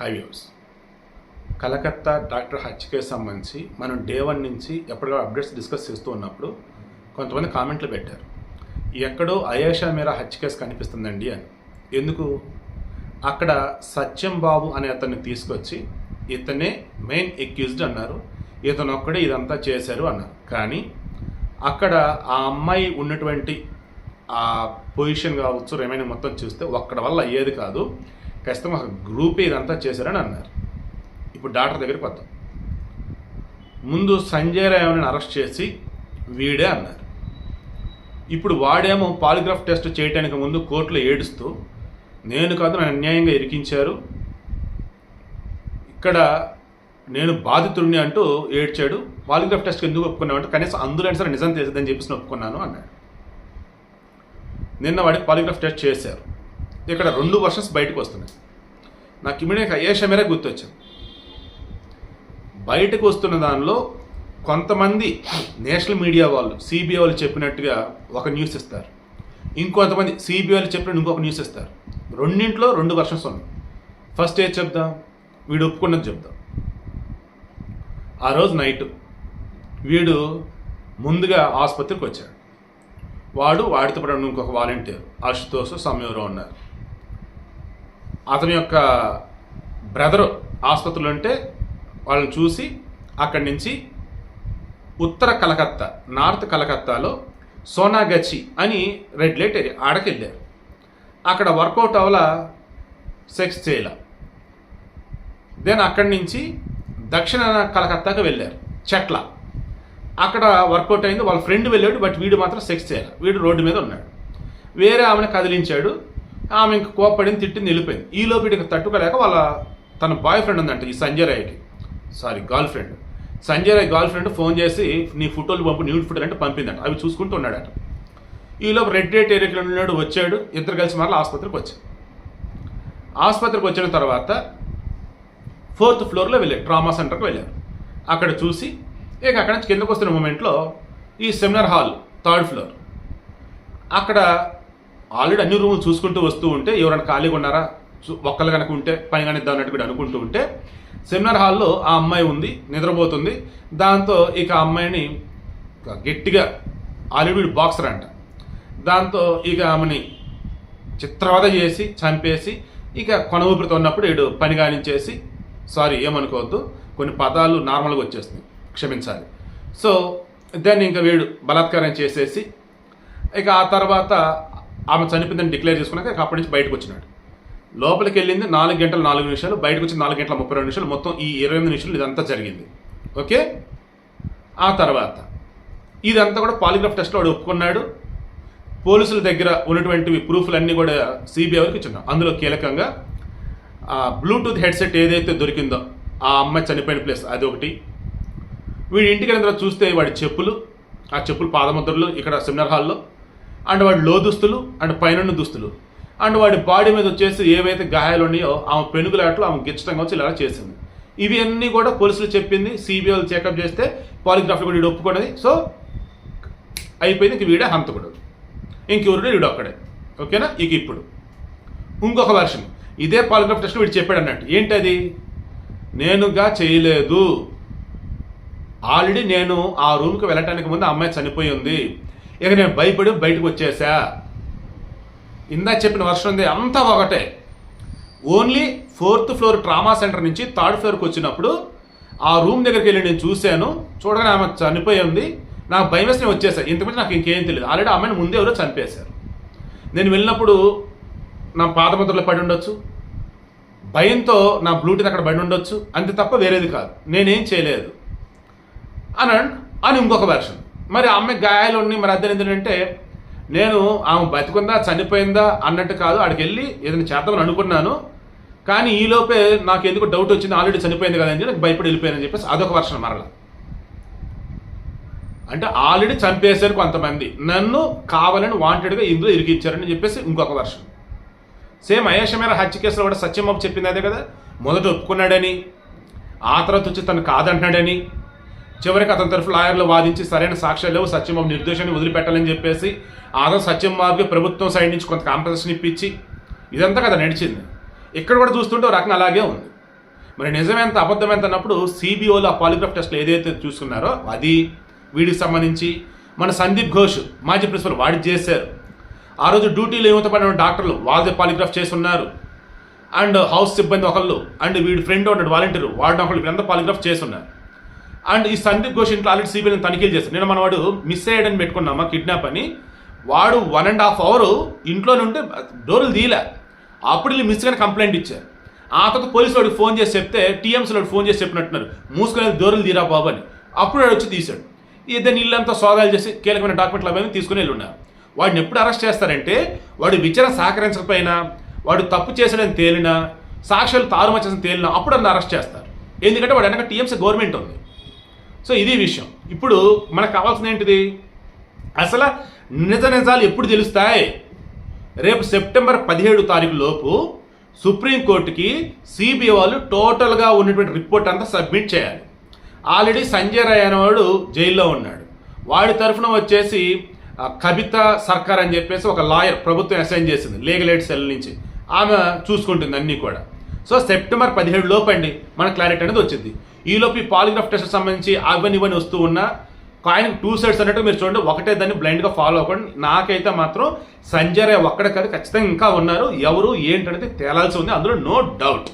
High views Calcutta doctor హత్యకే సంబంధించి మనం డే వన్ నుంచి ఎప్పటికప్పుడు అప్డేట్స్ డిస్కస్ చేస్తూ ఉన్నప్పుడు కొంతమంది కామెంట్లు పెట్టారు. ఎక్కడో అయేషా మీరా హత్య కేసు కనిపిస్తుందండి అని. ఎందుకు? అక్కడ సత్యం బాబు అనే అతన్ని తీసుకొచ్చి ఇతనే మెయిన్ ఎక్యూజ్డ్ అన్నారు. ఇతను ఒక్కడే ఇదంతా చేశారు అన్నారు. కానీ అక్కడ ఆ అమ్మాయి ఉన్నటువంటి ఆ పొజిషన్ కావచ్చు రిమైనింగ్ మొత్తం చూస్తే ఒక్కడ వల్ల అయ్యేది కాదు. ఖచ్చితంగా ఒక గ్రూపే ఇదంతా చేశారని అన్నారు. ఇప్పుడు డాక్టర్ దగ్గరికి వద్దాం ముందు సంజయ్ రాయని అరెస్ట్ చేసి వీడే అన్నారు. ఇప్పుడు వాడేమో పాలిగ్రాఫ్ టెస్ట్ చేయడానికి ముందు కోర్టులో ఏడుస్తూ నేను కాదు నన్ను అన్యాయంగా ఇరికించారు. ఇక్కడ నేను బాధితుడిని అంటూ ఏడ్చాడు. పాలిగ్రాఫ్ టెస్ట్ ఎందుకు ఒప్పుకున్నామంటే కనీసం అందులో సరే నిజం తెలిసిందని చెప్పేసి ఒప్పుకున్నాను అన్నాడు. నిన్న వాడికి పాలిగ్రాఫ్ టెస్ట్ చేశారు. ఇక్కడ రెండు వర్షన్స్ బయటకు వస్తున్నాయి. నాకు ఇమీడియట్గా అయ్యేష మేర గుర్తొచ్చింది. బయటకు వస్తున్న దానిలో కొంతమంది నేషనల్ మీడియా వాళ్ళు సిబిఐ వాళ్ళు చెప్పినట్టుగా ఒక న్యూస్ ఇస్తారు. ఇంకొంతమంది సిబిఐ వాళ్ళు చెప్పినట్టు ఇంకొక న్యూస్ ఇస్తారు. రెండింట్లో రెండు వర్షన్స్ ఉన్నాయి. ఫస్ట్ ఏది చెప్దాం? వీడు ఒప్పుకున్నది చెప్దాం. ఆ రోజు నైట్ వీడు ముందుగా ఆసుపత్రికి వచ్చాడు. వాడు వాడితో పాటు ఇంకొక వాలంటీర్ అశుతోష్ సమయంలో ఉన్నారు. అతని యొక్క బ్రదర్ ఆసుపత్రిలో ఉంటే వాళ్ళని చూసి అక్కడి నుంచి ఉత్తర కలకత్తా నార్త్ కలకత్తాలో సోనాగచ్చి అని రెడ్ లైట్ ఏరియా ఆడకెళ్ళారు. అక్కడ వర్కౌట్ అవల సెక్స్ చేయాల. దెన్ అక్కడి నుంచి దక్షిణ కలకత్తాకు వెళ్ళారు చెట్ల. అక్కడ వర్కౌట్ అయింది వాళ్ళ ఫ్రెండ్ వెళ్ళాడు బట్ వీడు మాత్రం సెక్స్ చేయాలి. వీడు రోడ్డు మీద ఉన్నాడు. వేరే ఆమెను కదిలించాడు. ఆమె ఇంక కోపడింది తిట్టింది వెళ్ళిపోయింది. ఈ లోపలికి తట్టుకోలేక వాళ్ళ తన బాయ్ ఫ్రెండ్ ఉందంట ఈ Sanjay రాయ్కి. Sorry girlfriend. Sanjay Roy girlfriend phone చేసి నీ ఫోటోలు పంపు న్యూడ్ ఫోటోలు అంటే పంపిందంట. అవి చూసుకుంటూ ఉన్నాడట. ఈ లోపు రెడ్ డేట్ ఏరియాలో ఉన్నాడు వచ్చాడు ఇద్దరు కలిసి మరలా ఆసుపత్రికి వచ్చాడు ఆసుపత్రికి వచ్చిన తర్వాత ఫోర్త్ ఫ్లోర్లో వెళ్ళారు ట్రామా సెంటర్కి వెళ్ళారు. అక్కడ చూసి ఇక అక్కడ నుంచి కిందకు వస్తున్న మూమెంట్లో ఈ సెమినార్ హాల్ థర్డ్ ఫ్లోర్. అక్కడ ఆల్రెడీ అన్ని రూములు చూసుకుంటూ వస్తూ ఉంటే ఎవరైనా ఖాళీగా ఉన్నారా? చూ- ఒక్కళ్ళు కనుక ఉంటే పని కానిద్దాం అన్నట్టు కూడా అనుకుంటూ ఉంటే సెమినార్ హాల్లో ఆ అమ్మాయి ఉంది నిద్రపోతుంది. దాంతో ఇక ఆ అమ్మాయిని గట్టిగా ఆలివుడ్ బాక్సర్ అంట. దాంతో ఇక ఆమెని చిత్రవద చేసి చంపేసి ఇక కొన ఊపిరితో ఉన్నప్పుడు వీడు పని కానించేసి సారీ ఏమనుకోవద్దు కొన్ని పదాలు నార్మల్గా వచ్చేస్తున్నాయి క్షమించాలి. సో దాన్ని ఇంకా వీడు బలాత్కారం చేసేసి ఇక ఆ తర్వాత ఆమె చనిపోయిందని డిక్లేర్ చేసుకున్నాక అప్పటి నుంచి బయటకు వచ్చినాడు. లోపలికి వెళ్ళింది నాలుగు గంటల నాలుగు నిమిషాలు బయటకు వచ్చి నాలుగు గంటల ముప్పై రెండు నిమిషాలు మొత్తం ఈ ఇరవై ఎనిమిది నిమిషాలు ఇదంతా జరిగింది. ఓకే? ఆ తర్వాత ఇదంతా కూడా పాలిగ్రాఫ్ టెస్ట్లో వాడు ఒప్పుకున్నాడు. పోలీసుల దగ్గర ఉన్నటువంటివి ప్రూఫ్లన్నీ కూడా సిబిఐ వరకు ఇచ్చున్నాం. అందులో కీలకంగా ఆ బ్లూటూత్ హెడ్సెట్ ఏదైతే దొరికిందో ఆ అమ్మాయి చనిపోయిన ప్లేస్ అది ఒకటి. వీడి ఇంటికి వెళ్ళిన తర్వాత చూస్తే వాడి చెప్పులు ఆ చెప్పులు పాదముద్రలు ఇక్కడ సెమినార్ హాల్లో అండ్ వాడి లో దుస్తులు అండ్ పైన దుస్తులు. అండ్ వాడి బాడీ మీద వచ్చేసి ఏవైతే గాయాలు ఉన్నాయో ఆమె పెనుగులాట్లు ఆమె గిచ్చటంగా వచ్చి ఇలా చేసింది. ఇవి అన్నీ కూడా పోలీసులు చెప్పింది సిబిఐలు చెకప్ చేస్తే పాలిగ్రాఫీ కూడా వీడు ఒప్పుకున్నది. సో అయిపోయింది ఇంక వీడే హంతకుడు. ఇంకెవరుడు వీడు ఒక్కడే. ఓకేనా? ఇక ఇప్పుడు. ఇంకొక వర్షన్ ఇదే పాలిగ్రాఫ్ టెస్ట్ వీడు చెప్పాడు అన్నట్టు. ఏంటది? నేనుగా చేయలేదు. ఆల్రెడీ నేను ఆ రూమ్కి వెళ్ళటానికి ముందు అమ్మాయి చనిపోయి ఉంది. ఇక నేను భయపడి బయటకు వచ్చేసా. ఇందా చెప్పిన వర్షం ఉంది అంతా ఒకటే. Only fourth floor trauma centre నుంచి థర్డ్ ఫ్లోర్కి వచ్చినప్పుడు ఆ రూమ్ దగ్గరికి వెళ్ళి నేను చూశాను. చూడగానే ఆమె చనిపోయి ఉంది. నాకు భయం వేసి నేను వచ్చేసాను ఇంతకుముందు నాకు ఇంకేం తెలియదు ఆల్రెడీ ఆమెను ముందే ఎవరో చంపేశారు. నేను వెళ్ళినప్పుడు నా పాదముద్రలో పడి ఉండొచ్చు. భయంతో నా బ్లూటూత్ అక్కడ పడి ఉండొచ్చు. అంతే తప్ప వేరేది కాదు. నేనేం చేయలేదు. అని అని ఇంకొక వెర్షన్ మరి ఆమె గాయాలు ఉన్నాయి. మరి అర్థం ఏంటంటే నేను ఆమె బతికుందా చనిపోయిందా అన్నట్టు కాదు. అక్కడికి వెళ్ళి ఏదైనా చేద్దామని అనుకున్నాను. కానీ ఈలోపే నాకు ఎందుకు డౌట్ వచ్చింది. ఆల్రెడీ చనిపోయింది కదా అని చెప్పి నాకు భయపడి వెళ్ళిపోయానని చెప్పేసి అదొక వర్షం మరల. అంటే ఆల్రెడీ చంపేశారు కొంతమంది. నన్ను కావాలని వాంటెడ్గా ఇందులో ఇరికిచ్చారని చెప్పేసి ఇంకొక వర్షం సేమ్ అయేషమేర హత్య కేసులో కూడా సత్యబాబు చెప్పింది అదే కదా. మొదట ఒప్పుకున్నాడని ఆ తర్వాత వచ్చి తను కాదంటున్నాడని చివరికి అతని తరఫు లాయర్లు వాదించి సరైన సాక్ష్యాలు లేవు సత్యబాబు నిర్దోషాన్ని వదిలిపెట్టాలని చెప్పేసి ఆదో సత్యబాబుకి ప్రభుత్వం సైడ్ నుంచి కొంత కాంపెన్సేషన్ ఇప్పించి ఇదంతా కదా నడిచింది. ఇక్కడ కూడా చూస్తుంటే ఒక అలాగే ఉంది. మరి నిజమెంత అబద్ధమెంత అన్నప్పుడు సిబిఓలో ఆ పాలిగ్రాఫ్ టెస్ట్లు ఏదైతే చూసుకున్నారో అది వీడికి సంబంధించి మన సందీప్ ఘోష్ మాజీ ప్రిన్సిపల్ వాడి చేశారు. ఆ రోజు డ్యూటీలో ఏమవుతా పడిన డాక్టర్లు వాళ్ళదే పాలిగ్రాఫ్ చేసి ఉన్నారు. అండ్ హౌస్ సిబ్బంది ఒకళ్ళు అండ్ వీడి ఫ్రెండ్ ఉన్నాడు వాలంటీర్ వాడిని ఒకళ్ళు వీళ్ళంతా పాలిగ్రాఫ్ చేసి ఉన్నారు. అండ్ ఈ సందీప్ ఘోష్ ఇంట్లో ఆల్రెడీ సిబిఐని తనిఖీలు చేశారు. నేను మనవాడు మిస్ అయ్యాడని పెట్టుకున్నామా కిడ్నాప్ అని. వాడు వన్ అండ్ హాఫ్ అవర్ ఇంట్లో నుండి డోర్లు తీయలే. అప్పుడు వీళ్ళు మిస్ కానీ కంప్లైంట్ ఇచ్చారు. ఆ తర్వాత పోలీసు వాడికి ఫోన్ చేసి చెప్తే టీఎంసీ వాడు ఫోన్ చేసి చెప్పినట్టున్నారు. మూసుకొని డోర్లు తీరా బాబు అని. అప్పుడు వాడు వచ్చి తీశాడు. ఇద్దరు ఇల్లంతా సోదాలు చేసి కీలకమైన డాక్యుమెంట్లు అవన్నీ తీసుకుని వెళ్ళి వాడిని ఎప్పుడు అరెస్ట్ చేస్తారంటే వాడు విచారణ సహకరించకపోయినా వాడు తప్పు చేశాడని తేలినా సాక్ష్యాలు తారుమచ్చేసిన తేలినా అప్పుడు అన్న అరెస్ట్ చేస్తారు. ఎందుకంటే వాడు వెనక టీఎంసీ గవర్నమెంట్ ఉంది. సో ఇది విషయం. ఇప్పుడు మనకు కావాల్సింది ఏంటిది? అసలు నిజ నిజాలు ఎప్పుడు తెలుస్తాయి? రేపు సెప్టెంబర్ పదిహేడు తారీఖు లోపు సుప్రీంకోర్టుకి సిబిఐ వాళ్ళు టోటల్గా ఉన్నటువంటి రిపోర్ట్ అంతా సబ్మిట్ చేయాలి. ఆల్రెడీ సంజయ్ రాయ్ అనేవాడు జైల్లో ఉన్నాడు. వాడి తరఫున వచ్చేసి కవిత సర్కార్ అని చెప్పేసి ఒక లాయర్ ప్రభుత్వం అసైన్ చేసింది లీగల్ ఎయిడ్ సెల్ నుంచి. ఆమె చూసుకుంటుంది అన్నీ కూడా. సో సెప్టెంబర్ పదిహేడు లోపు అండి మన క్లారిటీ అనేది వచ్చింది. ఈలోపు ఈ పాలిగ్రాఫ్ టెస్ట్ సంబంధించి అవన్నీ ఇవన్నీ వస్తూ ఉన్నా కాయిన్ టూ సైడ్స్ అన్నట్టు మీరు చూడండి ఒకటే దాన్ని బ్లైండ్గా ఫాలో అవ్వకండి. నాకైతే మాత్రం సంజయ్ రాయ్ ఒక్కడే కాదు ఖచ్చితంగా ఇంకా ఉన్నారు. ఎవరు ఏంటనేది తేలాల్సి ఉంది అందులో నో డౌట్